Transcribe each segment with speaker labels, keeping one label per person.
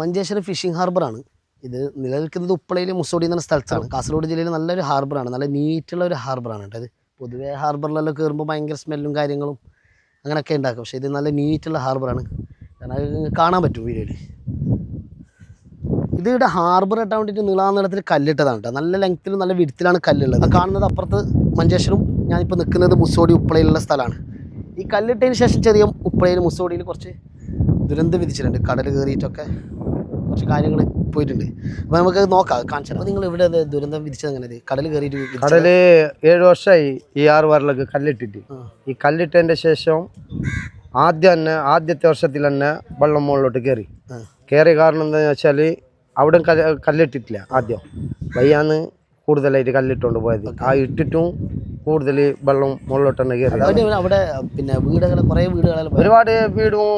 Speaker 1: Manjeshwaram phishing ഹാർബറാണ്. ഇത് നിലനിൽക്കുന്നത് ഉപ്പളയിൽ മുസോടി എന്ന സ്ഥലത്താണ്. കാസർഗോഡ് ജില്ലയിൽ നല്ലൊരു ഹാർബറാണ്. നല്ല നീറ്റുള്ള ഒരു ഹാർബറാണ് കേട്ടോ ഇത്. പൊതുവേ ഹാർബറിലെല്ലാം കയറുമ്പോൾ ഭയങ്കര സ്മെല്ലും കാര്യങ്ങളും അങ്ങനെയൊക്കെ ഉണ്ടാക്കും. പക്ഷേ ഇത് നല്ല നീറ്റുള്ള ഹാർബറാണ്. കാരണം കാണാൻ പറ്റും വീഡിയോയിൽ. ഇത് ഇവിടെ ഹാർബർ ഇട്ടാൻ വേണ്ടിയിട്ട് നീളാനീളത്തിൽ കല്ലിട്ടതാണ് കേട്ടോ. നല്ല ലെങ്ത്തിലും നല്ല വിടുത്തിലാണ് കല്ലുള്ളത്. കാണുന്നത് അപ്പുറത്ത് മഞ്ചേശ്വരം ഞാനിപ്പോൾ നിൽക്കുന്നത് മുസോടി ഉപ്പളയിലുള്ള സ്ഥലമാണ്. ഈ കല്ലിട്ടതിന് ശേഷം ചെറിയ ഉപ്പളയിൽ മുസോടിയിൽ കുറച്ച് ദുരന്തം വിധിച്ചിട്ടുണ്ട്. കടൽ കയറിയിട്ടൊക്കെ. കുറച്ച് കാര്യങ്ങൾ പോയിട്ടുണ്ട്. അപ്പോൾ നമുക്ക് നോക്കാം. കാണിച്ചു അപ്പോൾ നിങ്ങൾ ഇവിടെ ദുരന്തം വിധിച്ചത് അങ്ങനെ കടൽ കയറിയിട്ട്?
Speaker 2: കടൽ ഏഴ് വർഷമായി ഈ ആറ് വാറിലൊക്കെ കല്ലിട്ടിട്ട്. ഈ കല്ലിട്ടതിന്റെ ശേഷം ആദ്യം തന്നെ ആദ്യത്തെ വർഷത്തിൽ തന്നെ വെള്ളം മുകളിലോട്ട് കയറി. കയറിയ കാരണം എന്താണെന്ന് വെച്ചാൽ അവിടെ കല്ല് കല്ലിട്ടിട്ടില്ല ആദ്യം. വയ്യാന്ന് കൂടുതലായിട്ട് കല്ലിട്ടുകൊണ്ട് പോയത്. ആ ഇട്ടിട്ടും കൂടുതൽ വെള്ളം മുകളിലോട്ട് തന്നെ കയറി
Speaker 1: അവിടെ പിന്നെ വീടുകൾ കുറേ പോയി.
Speaker 2: ഒരുപാട് വീടും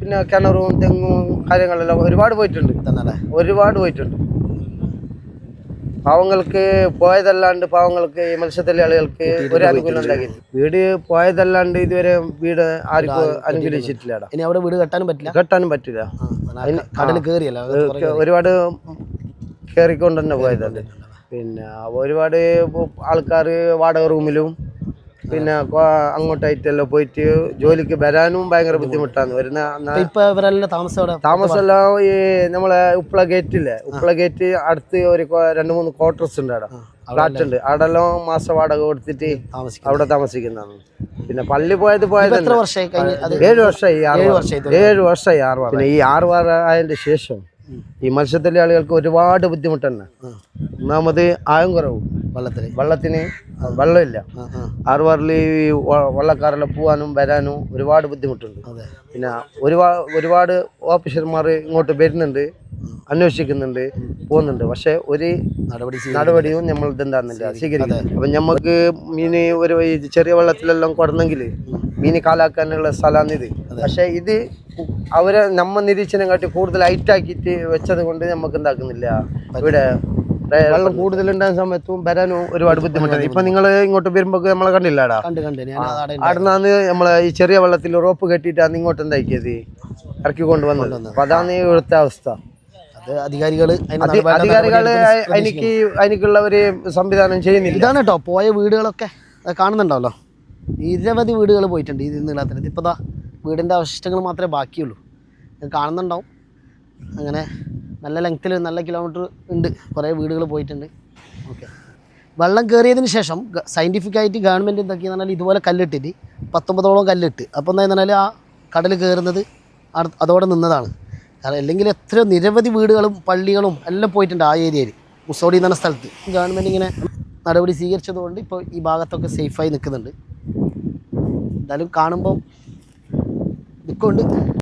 Speaker 2: പിന്നെ കിണറും തെങ്ങും കാര്യങ്ങളെല്ലാം ഒരുപാട് പോയിട്ടുണ്ട്. ഒരുപാട് പോയിട്ടുണ്ട്. പാവങ്ങൾക്ക് പോയതല്ലാണ്ട് പാവങ്ങൾക്ക് ഈ മത്സ്യത്തൊഴിലാളികൾക്ക് ഒരു അനുകൂലം ഉണ്ടാക്കിയില്ല വീട് പോയതല്ലാണ്ട് ഇതുവരെ വീട് ആർക്കും അനുകൂലിച്ചിട്ടില്ല
Speaker 1: ഇനി അവിടെ വീട് കെട്ടാനും പറ്റില്ല?
Speaker 2: കെട്ടാനും പറ്റില്ല. ഒരുപാട് കയറിക്കൊണ്ട് തന്നെ പോയതല്ലേ പിന്നെ ഒരുപാട് ആൾക്കാർ വാടക റൂമിലും പിന്നെ അങ്ങോട്ടായിട്ടെല്ലാം പോയിട്ട് ജോലിക്ക് വരാനും ഭയങ്കര ബുദ്ധിമുട്ടാണ്. വരുന്ന താമസമെല്ലാം ഈ നമ്മളെ ഉപ്പള ഗേറ്റില്ലേ? ഉപ്പള ഗേറ്റ് അടുത്ത് ഒരു രണ്ട് മൂന്ന് ക്വാർട്ടേഴ്സ് ഉണ്ട് അവിടെ. ഫ്ലാറ്റ് ഉണ്ട്. അവിടെല്ലാം മാസ വാടക കൊടുത്തിട്ട് അവിടെ താമസിക്കുന്നതാണ്. പിന്നെ പള്ളി പോയത് പോയത് ഏഴ് വർഷമായി
Speaker 1: ഏഴ്. വർഷമായി
Speaker 2: ആറ് പിന്നെ ഈ ആറ് വാറ ആയതിന്റെ ശേഷം ഈ മത്സ്യത്തൊഴിലാളികൾക്ക് ഒരുപാട് ബുദ്ധിമുട്ടുണ്ട് ഒന്നാമത് ആയം കുറവ്.
Speaker 1: വള്ളത്തിന്.
Speaker 2: വള്ളത്തിന് വെള്ളമില്ല. ആറുവാറിൽ ഈ വള്ളക്കാരെല്ലാം പോകാനും വരാനും ഒരുപാട് ബുദ്ധിമുട്ടുണ്ട്. പിന്നെ ഒരുപാട് ഒരുപാട് ഓഫീസർമാർ ഇങ്ങോട്ട് വരുന്നുണ്ട് അന്വേഷിക്കുന്നുണ്ട് പോകുന്നുണ്ട്. പക്ഷെ ഒരു
Speaker 1: നടപടി.
Speaker 2: നടപടിയും നമ്മൾ ഇതെന്താന്നില്ല സ്വീകരിക്കുന്നത് അപ്പം നമുക്ക് മീൻ ഒരു ചെറിയ വെള്ളത്തിലെല്ലാം കൊടുന്നെങ്കിൽ മീൻ കാലാക്കാനുള്ള സ്ഥലമാണിത് പക്ഷേ ഇത് അവരെ നമ്മ നിരീക്ഷണം കാട്ടി കൂടുതൽ ഹൈറ്റാക്കിയിട്ട് വെച്ചത് കൊണ്ട് നമുക്ക് എന്താക്കുന്നില്ല. ഇവിടെ വെള്ളം കൂടുതൽ ഉണ്ടാകുന്ന സമയത്തും വരാനും ഒരുപാട് ബുദ്ധിമുട്ടാണ് ഇപ്പൊ നിങ്ങൾ ഇങ്ങോട്ട് വരുമ്പോ നമ്മളെ കണ്ടില്ലാടാ? അവിടുന്ന് നമ്മളെ ഈ ചെറിയ വെള്ളത്തിൽ റോപ്പ് കെട്ടിയിട്ടാണ് ഇങ്ങോട്ട് എന്താക്കിയത് ഇറക്കി കൊണ്ടുവന്നത്. അപ്പൊ അതാണ് ഇവിടുത്തെ അവസ്ഥ.
Speaker 1: അത് അധികാരികൾ
Speaker 2: അധി- അധികാരികൾ എനിക്ക് അതിനുള്ള ഒരു സംവിധാനം ചെയ്യുന്നില്ല.
Speaker 1: ഇതാണ് കേട്ടോ. പോയ വീടുകളൊക്കെ. കാണുന്നുണ്ടാവല്ലോ. നിരവധി വീടുകൾ പോയിട്ടുണ്ട് ഇതിൽ നീളത്തിൽ ഇപ്പൊ വീടിന്റെ അവശിഷ്ടങ്ങൾ മാത്രമേ ബാക്കിയുള്ളൂ. കാണുന്നുണ്ടാവും. അങ്ങനെ നല്ല ലെങ്ത്തിൽ നല്ല കിലോമീറ്റർ ഉണ്ട്. കുറേ വീടുകൾ പോയിട്ടുണ്ട്. ഓക്കെ വെള്ളം കയറിയതിന് ശേഷം സയന്റിഫിക് ആയിട്ട് ഗവൺമെന്റ് എന്താക്കിയെന്ന് പറഞ്ഞാൽ ഇതുപോലെ കല്ലിട്ടിട്ട് പത്തൊമ്പതോളം കല്ലിട്ട്. അപ്പോൾ എന്താ പറഞ്ഞാൽ ആ കടൽ കയറുന്നത് അതോടെ നിന്നതാണ്. കാരണം അല്ലെങ്കിൽ എത്ര നിരവധി വീടുകളും പള്ളികളും എല്ലാം പോയിട്ടുണ്ട് ആ ഏരിയയിൽ. മുസോടി എന്ന സ്ഥലത്ത്. ഗവൺമെന്റ് ഇങ്ങനെ നടപടി സ്വീകരിച്ചതുകൊണ്ട് ഇപ്പോൾ ഈ ഭാഗത്തൊക്കെ സേഫായി നിൽക്കുന്നുണ്ട്. എന്തായാലും കാണുമ്പോൾ ദുഃഖമുണ്ട്